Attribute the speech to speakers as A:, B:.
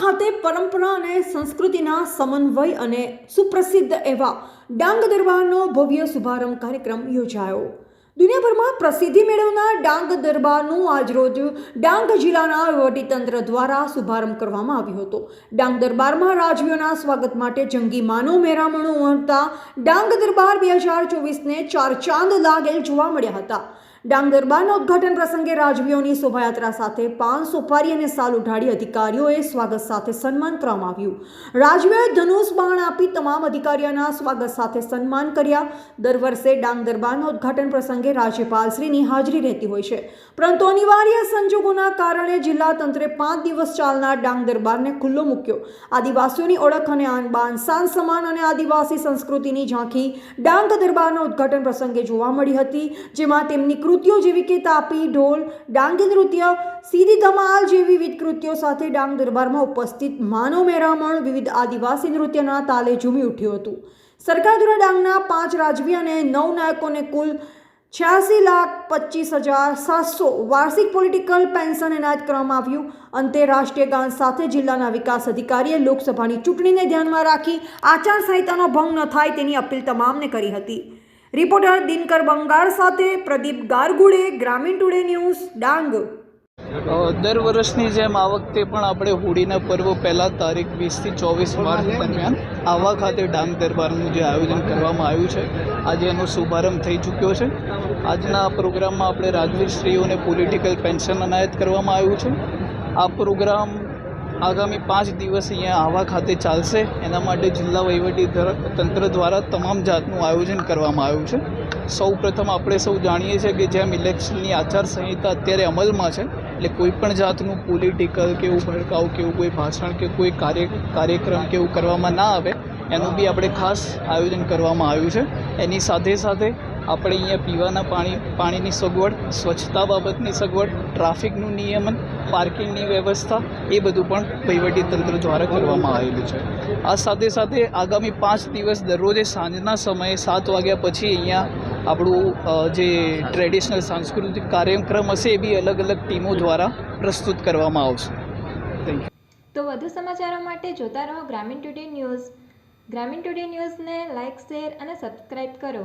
A: ખાતે પરંપરા અને સંસ્કૃતિના સમન્વય અને સુપ્રસિદ્ધ એવા ડાંગ દરબારનો ભવ્ય શુભારંભ કાર્યક્રમ યોજાયો. દુનિયાભરમાં પ્રસિદ્ધિ મેળવનાર ડાંગ દરબારનું આજરોજ ડાંગ જિલ્લાના વહીવટીતંત્ર દ્વારા શુભારંભ કરવામાં આવ્યો હતો. ડાંગ દરબારમાં રાજવીઓના સ્વાગત માટે જંગી માનવ મેરામણો ઉમટતા ડાંગ દરબાર બે હજાર ચોવીસને ચાર ચાંદ લાગેલ જોવા મળ્યા હતા. ડાંગ દરબારના ઉદ્ઘાટન પ્રસંગે રાજવીઓની શોભાયાત્રા સાથે પાન સોપારી અને સાલ ઉઢાડી અધિકારીઓએ સ્વાગત સાથે સન્માન કરવામાં આવ્યું. રાજવીઓએ ધનુષ બાણ આપી તમામ અધિકારીઓના સ્વાગત સાથે સન્માન કર્યા. દર વર્ષે ડાંગ દરબારના ઉદ્ઘાટન પ્રસંગે રાજ્યપાલશ્રીની હાજરી રહેતી હોય છે. પરંતુ અનિવાર્ય સંજોગોના કારણે જિલ્લા તંત્રે પાંચ દિવસ ચાલનાર ડાંગ દરબારને ખુલ્લો મૂક્યો. આદિવાસીઓની ઓળખ અને આન શાન સમાન અને આદિવાસી સંસ્કૃતિની ઝાંખી ડાંગ દરબારના ઉદ્ઘાટન પ્રસંગે જોવા મળી હતી, જેમાં તેમની કૃતિઓ જેવી કે તાપી, ઢોલ, ડાંગી નૃત્ય, સીધી ધમાલ જેવી વિવિધ કૃતિઓ સાથે ડાંગ દરબારમાં ઉપસ્થિત માનવ મેરામણ વિવિધ આદિવાસી નૃત્યના તાલે ઝૂમી ઉઠ્યું હતું. સરકાર દ્વારા ડાંગના પાંચ રાજવી અને નવ નાયકોને કુલ છ્યાસી લાખ પચીસ હજાર સાતસો વાર્ષિક પોલિટિકલ પેન્શન એનાયત કરવામાં આવ્યું. અંતે રાષ્ટ્રીય ગાન સાથે જિલ્લાના વિકાસ અધિકારીએ લોકસભાની ચૂંટણીને ધ્યાનમાં રાખી આચારસંહિતાનો ભંગ ન થાય તેની અપીલ તમામને કરી હતી. રિપોર્ટર દિનકર બંગાળ સાથે પ્રદીપ ગારગુડે, ગ્રામીણ ટુડે ન્યૂઝ, ડાંગ.
B: દર વર્ષની જેમ આ વખતે પણ આપણે હોળીના પર્વ પહેલાં તારીખ વીસથી ચોવીસ માર્ચ દરમિયાન આવા ખાતે ડાંગ દરબારનું જે આયોજન કરવામાં આવ્યું છે, આજે એનો શુભારંભ થઈ ચૂક્યો છે. આજના પ્રોગ્રામમાં આપણે રાજવીરશ્રીઓને પોલિટિકલ પેન્શન અનાયત કરવામાં આવ્યું છે. આ પ્રોગ્રામ આગામી પાંચ દિવસ અહીંયા આવા ખાતે ચાલશે. એના માટે જિલ્લા વહીવટી તંત્ર દ્વારા તમામ જાતનું આયોજન કરવામાં આવ્યું છે. સૌ પ્રથમ આપણે સૌ જાણીએ છીએ કે જેમ ઇલેક્શનની આચારસંહિતા અત્યારે અમલમાં છે, એટલે કોઈ પણ જાતનું પોલિટિકલ કે એવું ભડકાવ કે એવું કોઈ ભાષણ કે કોઈ કાર્ય, કાર્યક્રમ કે એવું કરવામાં ના આવે, એનું બી આપણે ખાસ આયોજન કરવામાં આવ્યું છે. એની સાથે સાથે આપણે અહીંયા પીવાના પાણી, પાણીની સગવડ, સ્વચ્છતા બાબતની સગવડ, ટ્રાફિકનું નિયમન, પાર્કિંગની વ્યવસ્થા, એ બધું પણ વહીવટી તંત્ર દ્વારા કરવામાં આવેલું છે. આ સાથે સાથે આગામી પાંચ દિવસ દરરોજે સાંજના સમયે સાત વાગ્યા પછી અહીંયા આપણું જે ટ્રેડિશનલ સાંસ્કૃતિક કાર્યક્રમ હશે એ બી અલગ અલગ ટીમો દ્વારા પ્રસ્તુત કરવામાં આવશે. થેન્ક યુ
C: તો વધુ સમાચારો માટે જોતા રહો Gramin today news. Gramin today ન્યૂઝને લાઇક શેર અને સબસ્ક્રાઇબ કરો.